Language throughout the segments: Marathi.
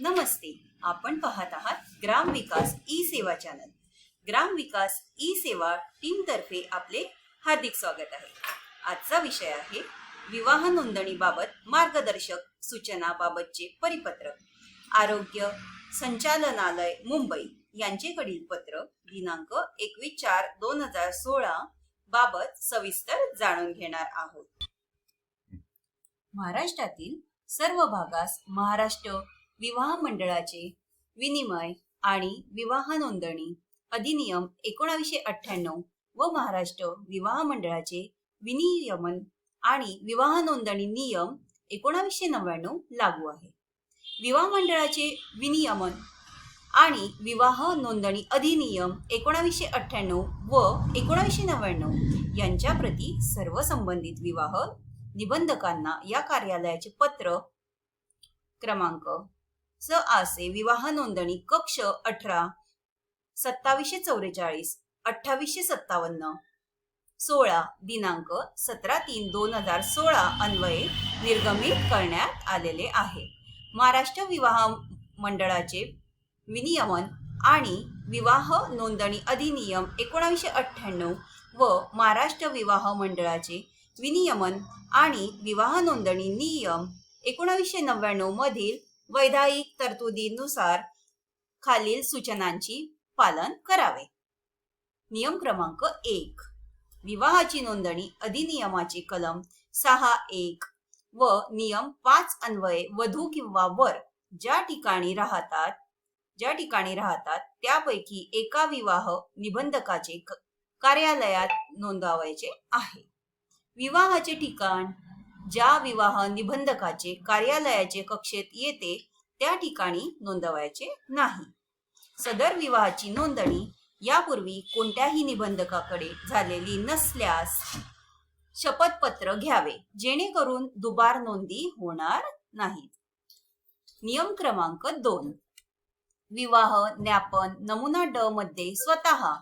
नमस्ते. आपण पाहत आहात Gram Vikas e Seva channel. Gram Vikas e Seva team तर्फे आपले हार्दिक स्वागत आहे. आजचा विषय आहे विवाह नोंदणीबाबत मार्गदर्शक सूचनाबाबतचे परिपत्रक. आरोग्य संचालनालय मुंबई यांचेकडील पत्र दिनांक एकवीस चार दोन हजार सोळा बाबत सविस्तर जाणून घेणार आहोत. महाराष्ट्रातील सर्व भागास महाराष्ट्र विवाह मंडळाचे विनिमय आणि विवाह नोंदणी अधिनियम एकोणावीसशे अठ्ठ्याण्णव व महाराष्ट्र विवाह मंडळाचे विनियमन आणि विवाह नोंदणी नियम एकोणावीसशे नव्याण्णव लागू आहे. विवाह मंडळाचे विनियमन आणि विवाह नोंदणी अधिनियम एकोणावीसशे अठ्ठ्याण्णव व एकोणावीसशे नव्याण्णव यांच्या प्रती सर्व संबंधित विवाह निबंधकांना या कार्यालयाचे पत्र क्रमांक स आसे विवाह नोंदणी कक्ष अठरा सत्तावीसशे चौवेचाळीस अठ्ठावीसशे सत्तावन्न. सोळा दिनांक सतरा तीन दोन हजार सोळा अन्वये निर्गमित करण्यात आलेले आहे. महाराष्ट्र विवाह मंडळाचे विनियमन आणि विवाह नोंदणी अधिनियम एकोणावीसशे अठ्ठ्याण्णव व महाराष्ट्र विवाह मंडळाचे विनियमन आणि विवाह नोंदणी नियम एकोणावीसशे नव्याण्णव वैधायिक वैधानिक तरतुदीनुसार खालील सूचनांची पालन करावे. नियम क्रमांक एक. विवाहाची नोंदणी अधिनियमाचे कलम सहा एक व नियम पाच अन्वये वधू किंवा वर ज्या ठिकाणी राहतात ज्या ठिकाणी राहतात त्यापैकी एका विवाह निबंधकाचे क- कार्यालयात नोंदवायचे आहे. विवाहाचे ठिकाण ज्या विवाह निबंधकाचे कार्यालयाचे कक्षेत येते त्या ठिकाणी नोंदवायचे नाही. सदर विवाहाची नोंदणी यापूर्वी कोणत्याही निबंधकाकडे झालेली नसल्यास शपथपत्र घ्यावे जेणेकरून दुबार नोंदी होणार नाहीत. नियम क्रमांक दोन. विवाह ज्ञापन नमुना ड मध्ये स्वतः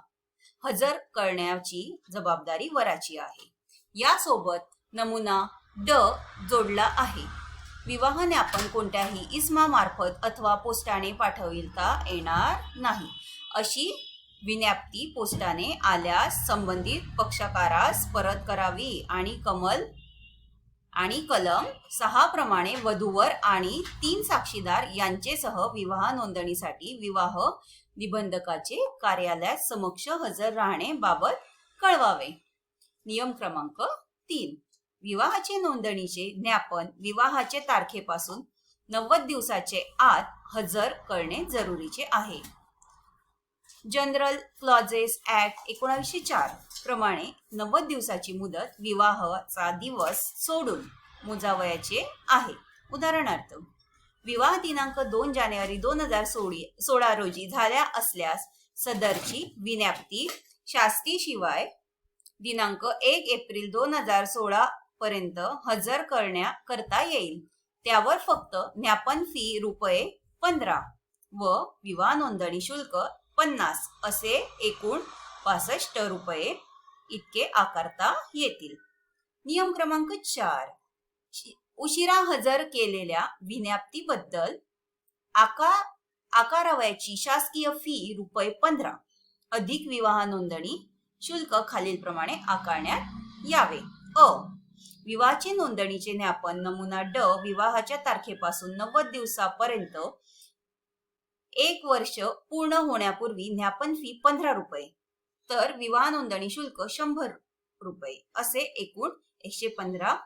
हजर करण्याची जबाबदारी वराची आहे. यासोबत नमुना ड जोडला आहे. विवाहाने आपण कोणत्याही इस्मामार्फत अथवा पोस्टाने पाठविता येणार नाही. अशी विज्ञप्ती पोस्टाने आल्यास संबंधित पक्षकारास परत करावी आणि कमल आणि कलम सहा प्रमाणे वधूवर आणि तीन साक्षीदार यांचेसह विवाह नोंदणीसाठी विवाह निबंधकाचे कार्यालयात समक्ष हजर राहणे बाबत कळवावे. नियम क्रमांक तीन. विवाहाचे नोंदणीचे ज्ञापन विवाहाचे तारखेपासून नव्वद दिवसाचे आत हजर करणे जरुरीचे आहे. जनरल क्लॉजेस ऍक्ट एकोणावीसशे चार प्रमाणे नव्वद दिवसाची मुदत विवाहाचा दिवस सोडून मोजावयाचे आहे. उदाहरणार्थ विवाह दिनांक दोन जानेवारी दोन हजार सोळी सोळा रोजी झाल्या असल्यास सदरची विज्ञप्ती शास्तीशिवाय दिनांक एक एप्रिल दोन हजार सोळा पर्यंत हजर करण्या करता येईल. त्यावर फक्त ज्ञापन फी रुपये पंधरा व विवाह नोंदणी शुल्क पन्नास असे एकूण पासष्ट रुपये इतके आकारता येतील. नियम क्रमांक चार. शि- उशिरा हजर केलेल्या विज्ञप्तीबद्दल आका आकारावयाची शासकीय फी रुपये पंधरा. अधिक विवाह नोंदणी शुल्क खालीलप्रमाणे आकारण्यात यावे. अ. विवाहाचे नोंदणीचे ज्ञापन नमुना ड विवाहाच्या तारखेपासून नव्वद दिवसापर्यंत एक वर्ष पूर्ण होण्यापूर्वी ज्ञापन फी पंधरा रुपये. तर विवाह नोंदणी शुल्क शंभर रुपये असे एकूण एकशे पंधरा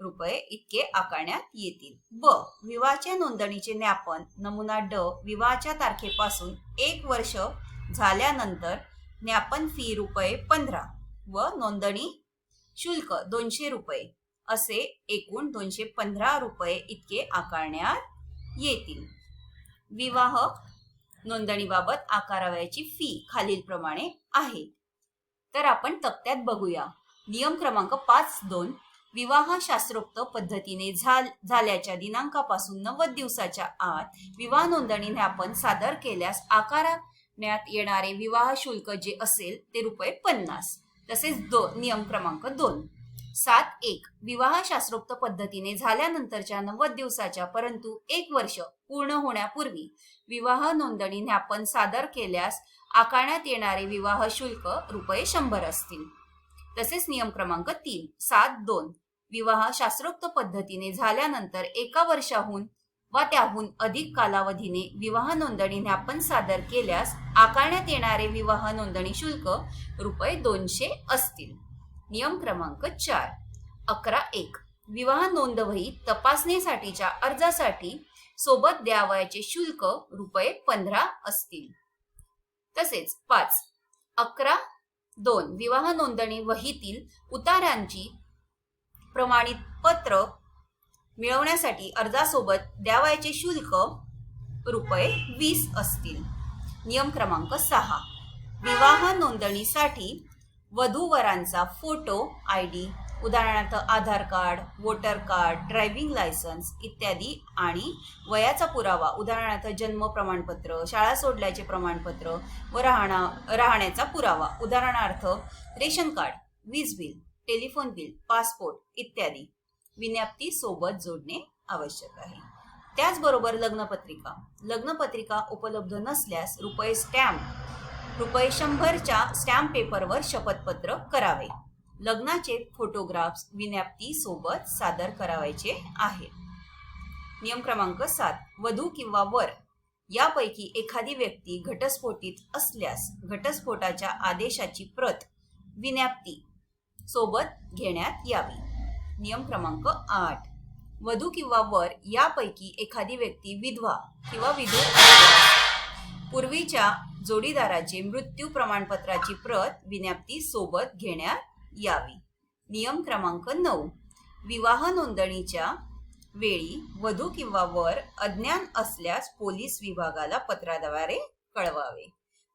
रुपये इतके आकारण्यात येतील. ब. विवाहाच्या नोंदणीचे ज्ञापन नमुना ड विवाहाच्या तारखेपासून एक वर्ष झाल्यानंतर ज्ञापन फी रुपये पंधरा व नोंदणी शुल्क दोनशे रुपये. असे एकूण दोनशे पंधरा रुपये इतके आकारण्यात येतील. विवाह नोंदणीबाबत आकारावयाची फी खालीलप्रमाणे आहे. तर आपण तक्त्यात बघूया. नियम क्रमांक पाच दोन विवाह शास्त्रोक्त पद्धतीने झाल झाल्याच्या दिनांकापासून नव्वद दिवसाच्या आत विवाह नोंदणी ज्ञापन सादर केल्यास आकारण्यात येणारे विवाह शुल्क जे असेल ते रुपये पन्नास. तसेच दो नियम क्रमांक दोन. सात एक विवाह शास्त्रोक्त पद्धतीने झाल्यानंतरच्या नव्वद दिवसाच्या परंतु एक वर्ष पूर्ण होण्यापूर्वी विवाह नोंदणी ज्ञापन सादर केल्यास आकारण्यात येणारे विवाह शुल्क रुपये शंभर असतील. तसेच नियम क्रमांक तीन सात दोन विवाह शास्त्रोक्त पद्धतीने झाल्यानंतर एका वर्षाहून वा त्याहून अधिक कालावधीने विवाह नोंदणी ज्ञापन सादर केल्यास आकारण्यात येणारे विवाह नोंदणी शुल्क रुपये दोनशे असतील. नियम क्रमांक चार. अकरा एक. विवाह नोंदवही तपासणीसाठीच्या अर्जासाठी सोबत द्यावयाचे शुल्क रुपये पंधरा असतील. तसेच पाच. अकरा दोन. विवाह नोंदणी वहीतील उतारांची प्रमाणित पत्र मिळवण्यासाठी अर्जासोबत द्यावयाचे शुल्क रुपये वीस असतील. नियम क्रमांक सहा. विवाह नोंदणीसाठी वधूवरांचा फोटो आय डी उदाहरणार्थ Aadhaar card voter card driving licence इत्यादी आणि वयाचा पुरावा उदाहरणार्थ जन्म प्रमाणपत्र शाळा सोडल्याचे प्रमाणपत्र व राहणा राहण्याचा पुरावा उदाहरणार्थ रेशन कार्ड वीज बिल टेलिफोन बिल पासपोर्ट इत्यादी. विज्ञप्ती सोबत जोडणे आवश्यक आहे. त्याचबरोबर लग्नपत्रिका. लग्नपत्रिका उपलब्ध नसल्यास रुपये स्टॅम्प रुपये शंभरच्या स्टॅम्प पेपरवर शपथपत्र करावे. लग्नाचे फोटोग्राफ्स विज्ञप्ती सोबत सादर करावायचे आहे. नियम क्रमांक सात वधू किंवा वर. यापैकी एखादी व्यक्ती घटस्फोटीत असल्यास घटस्फोटाच्या आदेशाची प्रत विज्ञप्ती सोबत घेण्यात यावी. नियम क्रमांक आठ. वधू किंवा वर यापैकी एखादी व्यक्ती विधवा किंवा विधू पूर्वीच्या जोडीदाराचे मृत्यू प्रमाणपत्राची प्रत विज्ञप्ती सोबत घेण्यात यावी. नियम क्रमांक नऊ. विवाह नोंदणीच्या वेळी वधू किंवा वर अज्ञान असल्यास पोलीस विभागाला पत्राद्वारे कळवावे.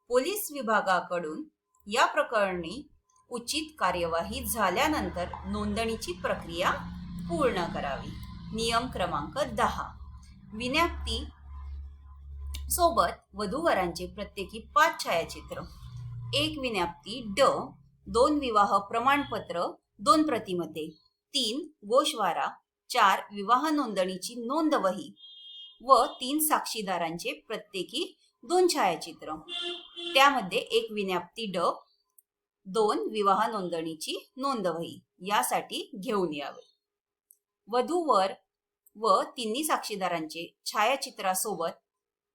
पोलीस विभागाकडून या प्रकरणी उचित कार्यवाही झाल्यानंतर नोंदणीची प्रक्रिया पूर्ण करावी. नियम क्रमांक दहा. विज्ञप्ती सोबत वधूवरांचे प्रत्येकी पाच छायाचित्र. एक विज्ञप्ती ड. दोन विवाह प्रमाणपत्र दोन प्रतिमध्ये तीन गोशवारा चार विवाह नोंदणीची नोंदवही व तीन साक्षीदारांचे प्रत्येकी दोन छायाचित्र. त्यामध्ये एक विज्ञप्ती ड. दोन विवाह नोंदणीची नोंदवही यासाठी घेऊन यावे. वधूवर व तिन्ही साक्षीदारांचे छायाचित्रासोबत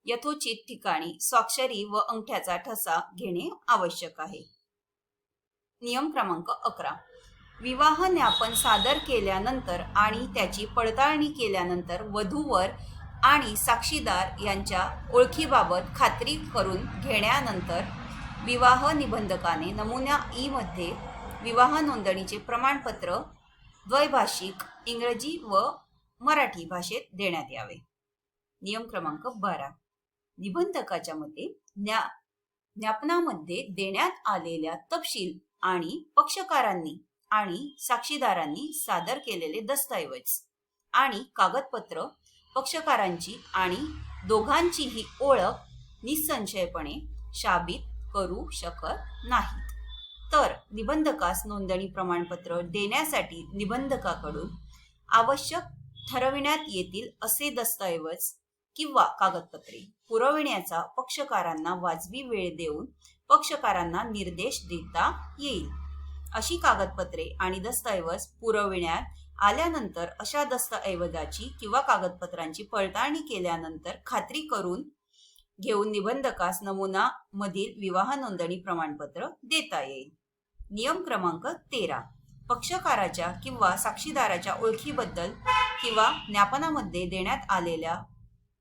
यथोचित ठिकाणी स्वाक्षरी व अंगठ्याचा ठसा घेणे आवश्यक आहे. नियम क्रमांक अकरा. विवाह ज्ञापन सादर केल्यानंतर आणि त्याची पडताळणी केल्यानंतर वधूवर आणि साक्षीदार यांच्या ओळखीबाबत खात्री करून घेण्यानंतर विवाह निबंधकाने नमुन्या ईमध्ये विवाह नोंदणीचे प्रमाणपत्र द्वैभाषिक इंग्रजी व मराठी भाषेत देण्यात यावे. नियम क्रमांक बारा. निबंधकाच्या मते ज्ञा ज्ञापनामध्ये देण्यात आलेल्या तपशील आणि पक्षकारांनी आणि साक्षीदारांनी सादर केलेले दस्तऐवज आणि कागदपत्र पक्षकारांची आणि दोघांचीही ओळख निसंशयपणे शाबित करू शकत नाहीत. तर निबंधकास नोंदणी प्रमाणपत्र देण्यासाठी निबंधकाकडून आवश्यक ठरविण्यात येतील असे दस्तऐवज किंवा कागदपत्रे पुरविण्याचा पक्षकारांना वाजवी वेळ देऊन पक्षकारांना निर्देश देता येईल. अशी कागदपत्रे आणि दस्तऐवज पुरविण्यात आल्यानंतर अशा दस्तऐवजाची किंवा कागदपत्रांची पडताळणी केल्यानंतर खात्री करून घेऊन निबंधकास नमुना मधील विवाह नोंदणी प्रमाणपत्र देता येईल. नियम क्रमांक तेरा. पक्षकाराच्या किंवा साक्षीदाराच्या ओळखीबद्दल किंवा ज्ञापनामध्ये देण्यात आलेल्या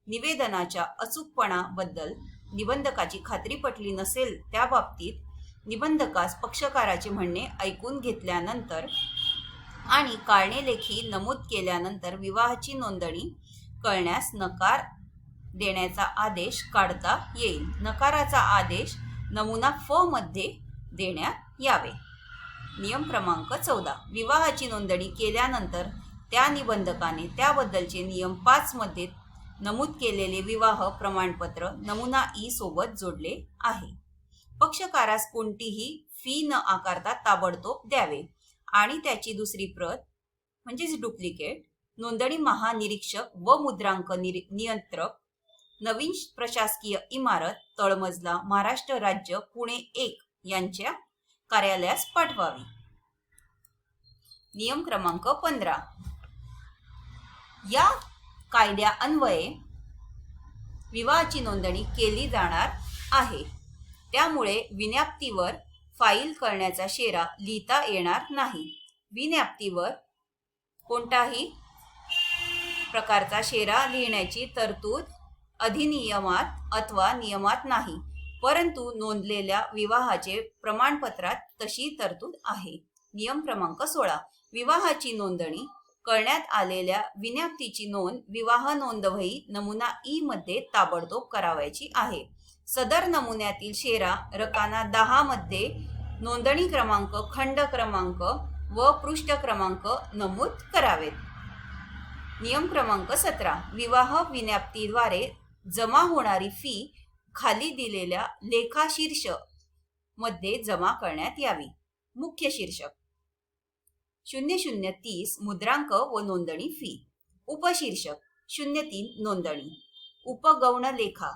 निवेदनाच्या अचूकपणाबद्दल निबंधकाची खात्री पटली नसेल त्या बाबतीत निबंधकास पक्षकाराचे म्हणणे ऐकून घेतल्यानंतर आणि काळणे लेखी नमूद केल्यानंतर विवाहाची नोंदणी कळण्यास नकार देण्याचा आदेश काढता येईल. नकाराचा आदेश नमुना फ मध्ये देण्यात यावे. नियम क्रमांक चौदा. विवाहाची नोंदणी केल्यानंतर त्या निबंधकाने त्याबद्दलचे नियम पाच मध्ये नमूद केलेले विवाह प्रमाणपत्र नमुना ई सोबत जोडले आहे. पक्षकारास कोणतीही फी न आकारता ताबडतोब द्यावे आणि त्याची दुसरी प्रत म्हणजेच डुप्लिकेट नोंदणी महानिरीक्षक व मुद्रांक निरी- नियंत्रक नवीन प्रशासकीय इमारत तळमजला महाराष्ट्र राज्य पुणे एक यांच्या कार्यालयास पाठवावी. नियम क्रमांक पंधरा. या कायद्या अन्वये विवाहाची नोंदणी केली जाणार आहे. त्यामुळे विज्ञप्तीवर फाईल करण्याचा शेरा लिहिता येणार नाही. विज्ञप्तीवर कोणताही प्रकारचा शेरा लिहिण्याची तरतूद अधिनियमात अथवा नियमात नाही परंतु नोंदलेल्या विवाहाचे प्रमाणपत्रात तशी तरतूद आहे. नियम क्रमांक सोळा. विवाहाची नोंदणी करण्यात आलेल्या विज्ञप्तीची नोंद विवाह नोंदवही नमुना ई मध्ये ताबडतोब करावायची आहे. सदर नमुन्यातील शेरा रकाना दहा मध्ये नोंदणी क्रमांक खंड क्रमांक व पृष्ठ क्रमांक नमूद करावेत. नियम क्रमांक सतरा. विवाह विज्ञप्तीद्वारे जमा होणारी फी खाली दिलेल्या लेखा शीर्षमध्ये जमा करण्यात यावी. मुख्य शीर्षक. शून्य शून्य तीस मुद्रांक व नोंदणी फी उपशीर्षक. शून्य तीन नोंदणी. उपगौण लेखा.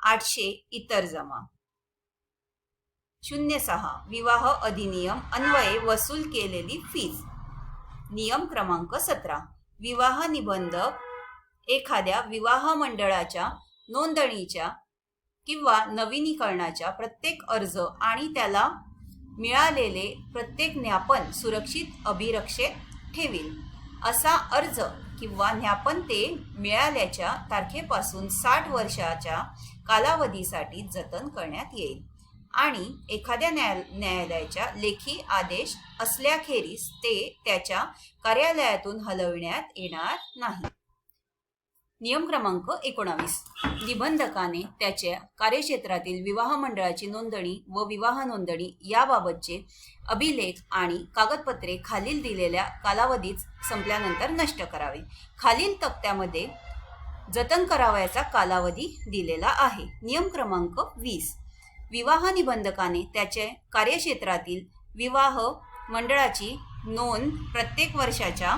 आठशे इतर जमा. शून्य सहा विवाह अधिनियम अन्वये वसूल केलेली फीज नियम क्रमांक सतरा. विवाह निबंधक एखाद्या विवाह मंडळाच्या नोंदणीच्या किंवा नवीनीकरणाच्या प्रत्येक अर्ज आणि त्याला मिळालेले प्रत्येक ज्ञापन सुरक्षित अभिरक्षेत ठेवील. असा अर्ज किंवा ज्ञापन ते मिळाल्याच्या तारखेपासून साठ वर्षाच्या कालावधीसाठी जतन करण्यात येईल. आणि एखाद्या न्याय न्यायालयाच्या लेखी आदेश असल्याखेरीज ते त्याच्या कार्यालयातून हलविण्यात येणार नाही. नियम क्रमांक एकोणावीस. निबंधकाने त्याच्या कार्यक्षेत्रातील विवाह मंडळाची नोंदणी व विवाह नोंदणी याबाबतचे अभिलेख आणि कागदपत्रे खालील दिलेल्या कालावधीत संपल्यानंतर नष्ट करावे. खालील तक्त्यामध्ये जतन करावयाचा कालावधी दिलेला आहे. नियम क्रमांक वीस. विवाह निबंधकाने त्याच्या कार्यक्षेत्रातील विवाह मंडळाची नोंद प्रत्येक वर्षाच्या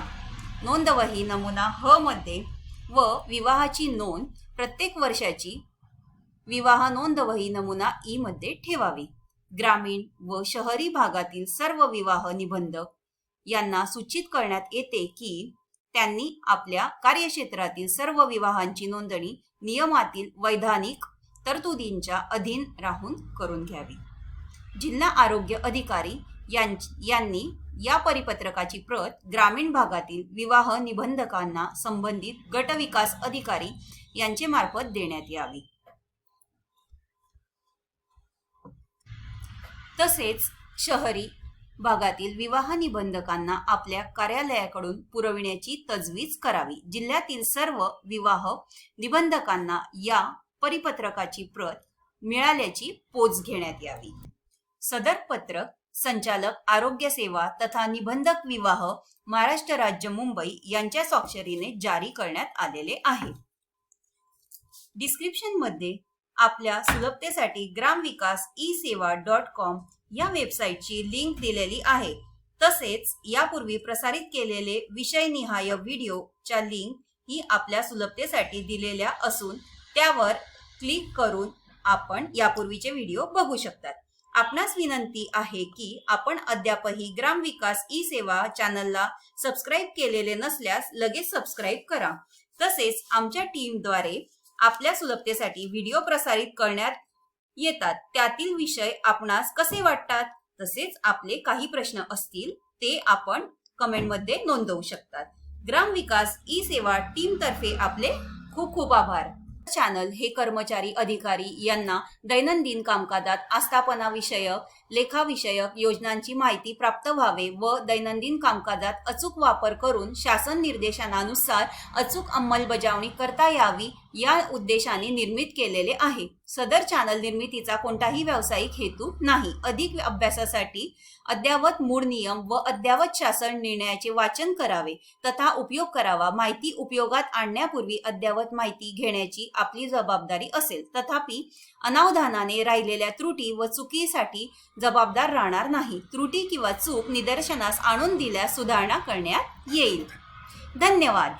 नोंदवही नमुना ह मध्ये व विवाहाची नोंद प्रत्येक वर्षाची विवाह नोंदवही नमुना ई मध्ये ठेवावी. ग्रामीण व शहरी भागातील सर्व विवाह निबंधक यांना सूचित करण्यात येते की त्यांनी आपल्या कार्यक्षेत्रातील सर्व विवाहांची नोंदणी नियमातील वैधानिक तरतुदींच्या अधीन राहून करून घ्यावी. जिल्हा आरोग्य अधिकारी यांनी या परिपत्रकाची प्रत ग्रामीण भागातील विवाह निबंधकांना संबंधित गटविकास अधिकारी यांचे मार्फत देण्यात यावी. तसेच शहरी भागातील विवाह निबंधकांना आपल्या कार्यालयाकडून पुरविण्याची तजवीज करावी. जिल्ह्यातील सर्व विवाह निबंधकांना या परिपत्रकाची प्रत मिळाल्याची पोच घेण्यात यावी. सदर पत्रक संचालक आरोग्य सेवा तथा निबंधक विवाह महाराष्ट्र राज्य मुंबई यांच्या स्वाक्षरीने जारी करण्यात आलेले आहे. डिस्क्रिप्शनमध्ये आपल्या सुलभतेसाठी ग्रामविकास ई सेवा डॉट कॉम या वेबसाईटची लिंक दिलेली आहे. तसेच यापूर्वी प्रसारित केलेले विषयनिहाय व्हिडिओच्या लिंक ही आपल्या सुलभतेसाठी दिलेल्या असून त्यावर क्लिक करून आपण यापूर्वीचे व्हिडिओ बघू शकतात. आपणास विनंती आहे की आपण अद्यापही ग्रामविकास ई सेवा चॅनलला सबस्क्राईब केलेले नसल्यास लगेच सबस्क्राईब करा. तसेच आमच्या टीमद्वारे आपल्या सुलभतेसाठी व्हिडिओ प्रसारित करण्यात येतात. त्यातील विषय आपणास कसे वाटतात? तसेच आपले काही प्रश्न असतील ते आपण कमेंटमध्ये नोंदवू शकतात. ग्रामविकास ई सेवा टीमतर्फे आपले खूप खूप आभार. चॅनल हे कर्मचारी अधिकारी यांना दैनंदिन कामकाजात आस्थापना विषयक लेखाविषयक योजनांची माहिती प्राप्त व्हावे व दैनंदिन कामकाजात अचूक वापर करून शासन निर्देशनानुसार अचूक अंमलबजावणी करता यावी या उद्देशाने निर्मित केलेले आहे. सदर चॅनल निर्मितीचा कोणताही व्यावसायिक हेतू नाही. अधिक अभ्यासासाठी अद्ययावत मूळ नियम व अद्ययावत शासन निर्णयाचे वाचन करावे. तथा उपयोग करावा. माहिती उपयोगात आणण्यापूर्वी अद्ययावत माहिती घेण्याची आपली जबाबदारी असेल. तथापि अनावधानाने राहिलेल्या त्रुटी व चुकीसाठी जबाबदार राहणार नाही. त्रुटी किंवा चूक निदर्शनास आणून दिल्यास सुधारणा करण्यात येईल. धन्यवाद.